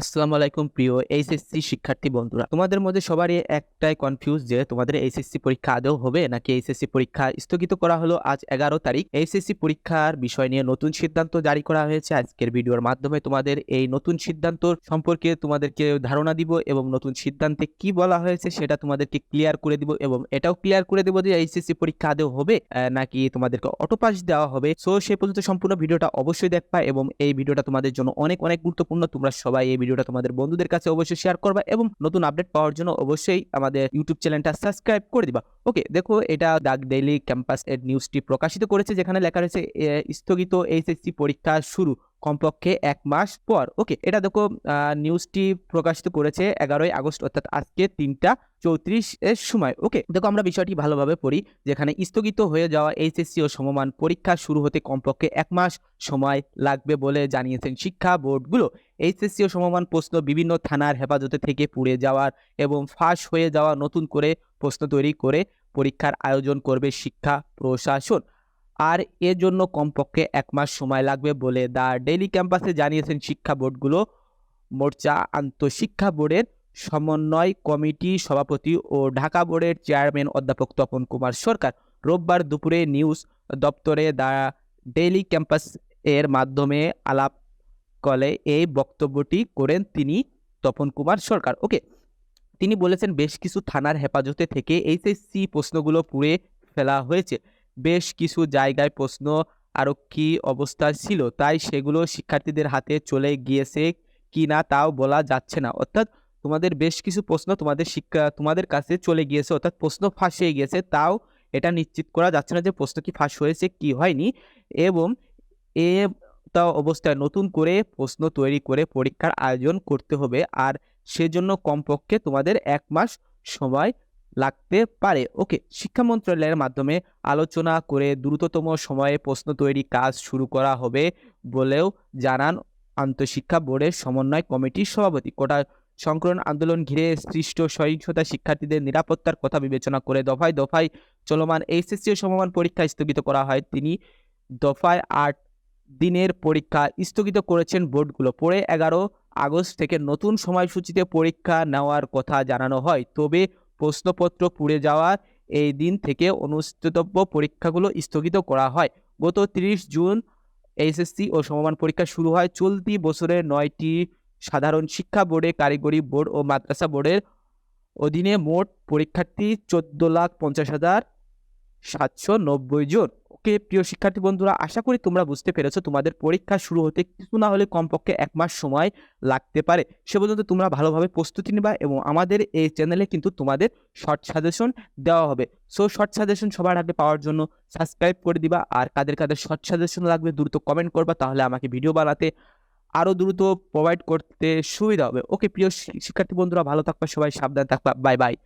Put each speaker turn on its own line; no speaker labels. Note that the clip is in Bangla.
আসসালামু আলাইকুম প্রিয় এইচএসসি শিক্ষার্থী বন্ধুরা, তোমাদের মধ্যে সবারই একটাই কনফিউজ যে তোমাদের এইচএসসি পরীক্ষা আদৌ হবে নাকি এইচএসসি পরীক্ষা স্থগিত করা হলো আজ এগারো তারিখ? এইচএসসি পরীক্ষার বিষয় নিয়ে নতুন সিদ্ধান্ত জারি করা হয়েছে। আজকের ভিডিওর মাধ্যমে তোমাদের এই নতুন সিদ্ধান্ত সম্পর্কে তোমাদেরকে ধারণা দিব এবং নতুন সিদ্ধান্তে কি বলা হয়েছে সেটা তোমাদেরকে ক্লিয়ার করে দিব এবং এটাও ক্লিয়ার করে দেবো যে এইচএসসি পরীক্ষা আদৌ হবে নাকি তোমাদেরকে অটোপাস দেওয়া হবে। সো সে পর্যন্ত সম্পূর্ণ ভিডিওটা অবশ্যই দেখবা এবং এই ভিডিওটা তোমাদের জন্য অনেক অনেক গুরুত্বপূর্ণ। তোমরা সবাই এই ভিডিওটা তোমাদের বন্ধুদের কাছে অবশ্যই শেয়ার করবা এবং নতুন আপডেট পাওয়ার জন্য অবশ্যই আমাদের ইউটিউব চ্যানেলটা সাবস্ক্রাইব করে দিবা। ওকে দেখো এটা দাগ ডেইলি ক্যাম্পাস এর নিউজটি প্রকাশিত করেছে, যেখানে লেখা রয়েছে স্থগিত এইচএসসি পরীক্ষা শুরু। কমপক্ষে এক মাস পর। ওকে এটা দেখো নিউজটি প্রকাশিত করেছে এগারোই আগস্ট, অর্থাৎ আজকে তিনটা চৌত্রিশ এর সময়। ওকে দেখো আমরা বিষয়টি ভালোভাবে পড়ি। যেখানে স্থগিত হয়ে যাওয়া এইচএসসি ও সমমান পরীক্ষা শুরু হতে কমপক্ষে এক মাস সময় লাগবে বলে জানিয়েছেন শিক্ষা বোর্ডগুলো। এইচএসসি ও সমমান প্রশ্ন বিভিন্ন থানার হেফাজতে থেকে পুড়ে যাওয়ার এবং ফাঁস হয়ে যাওয়া নতুন করে প্রশ্ন তৈরি করে পরীক্ষার আয়োজন করবে শিক্ষা প্রশাসন। আর এর জন্য কমপক্ষে এক মাস সময় লাগবে বলে দ্য ডেইলি ক্যাম্পাসে জানিয়েছেন শিক্ষা বোর্ডগুলো। মোর্চা আন্তঃশিক্ষা বোর্ডের সমন্বয় কমিটি সভাপতি ও ঢাকা বোর্ডের চেয়ারম্যান অধ্যাপক তপন কুমার সরকার। রোববার দুপুরে নিউজ দপ্তরে দ্য ডেইলি ক্যাম্পাস এর মাধ্যমে আলাপ কলে এই বক্তব্যটি করেন তিনি তপন কুমার সরকার। ওকে, তিনি বলেছেন, বেশ কিছু থানার হেফাজতে থেকে এইচএসসি প্রশ্নগুলো পুড়ে ফেলা হয়েছে। বেশ কিছু জায়গায় প্রশ্ন আরও কি অবস্থায় ছিল, তাই সেগুলো শিক্ষার্থীদের হাতে চলে গিয়েছে কি না তাও বলা যাচ্ছে না। অর্থাৎ তোমাদের বেশ কিছু প্রশ্ন তোমাদের শিক্ষা, তোমাদের কাছে চলে গিয়েছে, অর্থাৎ প্রশ্ন ফাঁস হয়ে গিয়েছে, তাও এটা নিশ্চিত করা যাচ্ছে না যে প্রশ্ন কি ফাঁস হয়েছে, কি হয়নি এবং এ তা অবস্থায় নতুন করে প্রশ্ন তৈরি করে পরীক্ষার আয়োজন করতে হবে। আর সেজন্য কমপক্ষে তোমাদের এক মাস সময় লাগতে পারে। ওকে, শিক্ষা মন্ত্রণালয়ের মাধ্যমে আলোচনা করে দ্রুততম সময়ে প্রশ্ন তৈরি কাজ শুরু করা হবে বলেও জানান আন্তঃশিক্ষা বোর্ডের সমন্বয় কমিটির সভাপতি। কোটা সংকলন আন্দোলন ঘিরে সৃষ্ট সহিংসতা শিক্ষার্থীদের নিরাপত্তার কথা বিবেচনা করে দফায় দফায় চলমান এইচএসসি ও সমমান পরীক্ষা স্থগিত করা হয়। তিনি দফায় আট দিনের পরীক্ষা স্থগিত করেছেন বোর্ডগুলো। পরে এগারো আগস্ট থেকে নতুন সময়সূচিতে পরীক্ষা নেওয়ার কথা জানানো হয়। তবে প্রশ্নপত্র পুড়ে যাওয়ার এই দিন থেকে অনুষ্ঠিতব্য পরীক্ষাগুলো স্থগিত করা হয়। গত তিরিশ জুন এইচএসসি ও সমমান পরীক্ষা শুরু হয়। চলতি বছরের নয়টি সাধারণ শিক্ষা বোর্ডে, কারিগরি বোর্ড ও মাদ্রাসা বোর্ডের অধীনে মোট পরীক্ষার্থী চোদ্দ লাখ পঞ্চাশ হাজার সাতশো নব্বই জন। ওকে প্রিয় শিক্ষার্থী বন্ধুরা, আশা করি তোমরা বুঝতে পেরেছ তোমাদের পরীক্ষা শুরু হতে কিছু না হলে কমপক্ষে এক মাস সময় লাগতে পারে। সে পর্যন্ত তোমরা ভালোভাবে প্রস্তুতি নিবা এবং আমাদের এই চ্যানেলে কিন্তু তোমাদের শর্ট সাজেশন দেওয়া হবে। সো, শর্ট সাজেশন সবার আগে পাওয়ার জন্য সাবস্ক্রাইব করে দিবা। আর কাদের কাদের শর্ট সাজেশন লাগবে দ্রুত কমেন্ট করবা, তাহলে আমাকে ভিডিও বানাতে আরও দ্রুত প্রোভাইড করতে সুবিধা হবে। ওকে প্রিয় শিক্ষার্থী বন্ধুরা, ভালো থাকবা, সবাই সাবধান থাকবা। Bye bye.